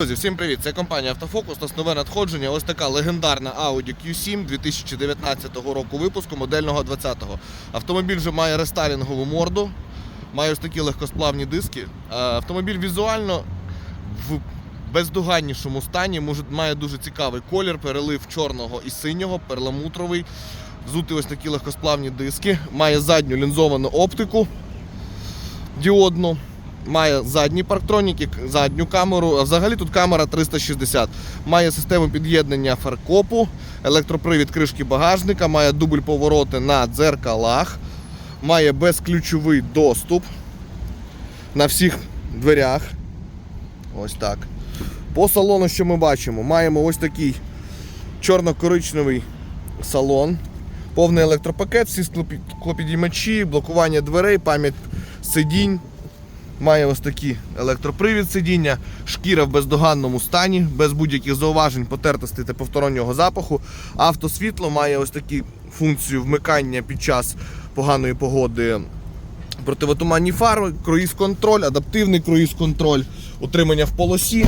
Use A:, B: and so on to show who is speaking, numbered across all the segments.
A: Друзі, всім привіт! Це компанія Автофокус. У нас нове надходження. Ось така легендарна Audi Q7 2019 року випуску модельного 20-го. Автомобіль вже має рестайлінгову морду, має ось такі легкосплавні диски. Е, Автомобіль візуально в бездоганнішому стані може, має дуже цікавий колір, перелив чорного і синього, перламутровий. Взути ось такі легкосплавні диски. Має задню лінзовану оптику діодну. Має задні парктроніки, задню камеру. А взагалі тут камера 360. Має систему під'єднання фаркопу, електропривід кришки багажника, має дубль повороти на дзеркалах, має безключовий доступ на всіх дверях. Ось так. По салону, що ми бачимо, маємо ось такий чорно-коричневий салон, повний електропакет, всі склопі- склопідіймачі, блокування дверей, пам'ять сидінь. Має ось такий електропривід сидіння, шкіра в бездоганному стані, без будь-яких зауважень, потертостей та повстороннього запаху. Автосвітло має ось таку функцію вмикання під час поганої погоди. Противотуманні фари, круїз-контроль, адаптивний круїз-контроль, утримання в полосі.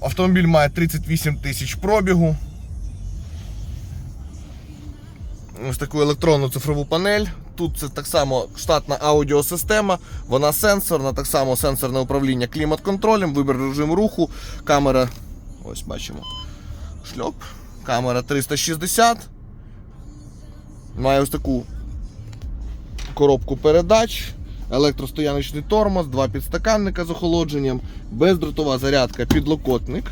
A: Автомобіль має 38 тисяч пробігу. Ось таку електронну цифрову панель. Тут це так само штатна аудіосистема, вона сенсорна, так само сенсорне управління клімат-контролем, вибір режиму руху, камера. Ось бачимо. Шльоп. Камера 360. Має ось таку коробку передач, електростояночний тормоз, два підстаканника з охолодженням, бездротова зарядка, підлокотник.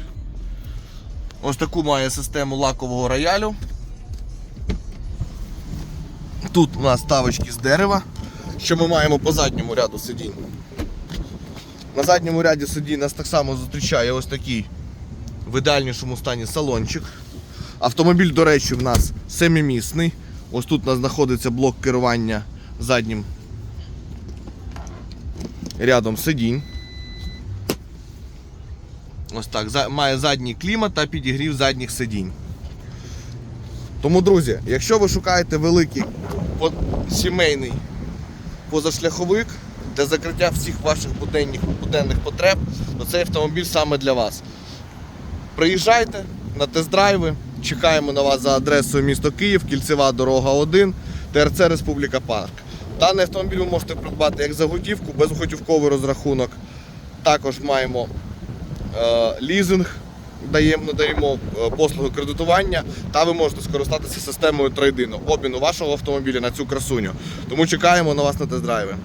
A: Ось таку має систему лакового роялю. Тут у нас ставочки з дерева, що ми маємо по задньому ряду сидінь. На задньому ряді сидінь нас так само зустрічає ось такий в ідеальнішому стані салончик. Автомобіль, до речі, в нас семимісний. Ось тут у нас знаходиться блок керування заднім рядом сидінь. Ось так. Має задній клімат та підігрів задніх сидінь. Тому, друзі, якщо ви шукаєте великий сімейний позашляховик для закриття всіх ваших буденних, буденних потреб, то цей автомобіль саме для вас. Приїжджайте на тест-драйви, чекаємо на вас за адресою місто Київ, кільцева дорога 1, ТРЦ Республіка Парк. Даний автомобіль ви можете придбати як за готівку, безготівковий розрахунок. Також маємо е, лізинг, даємо, надаємо е, послуги кредитування, та ви можете скористатися системою трейдину, обміну вашого автомобіля на цю красуню. Тому чекаємо на вас на тест-драйви.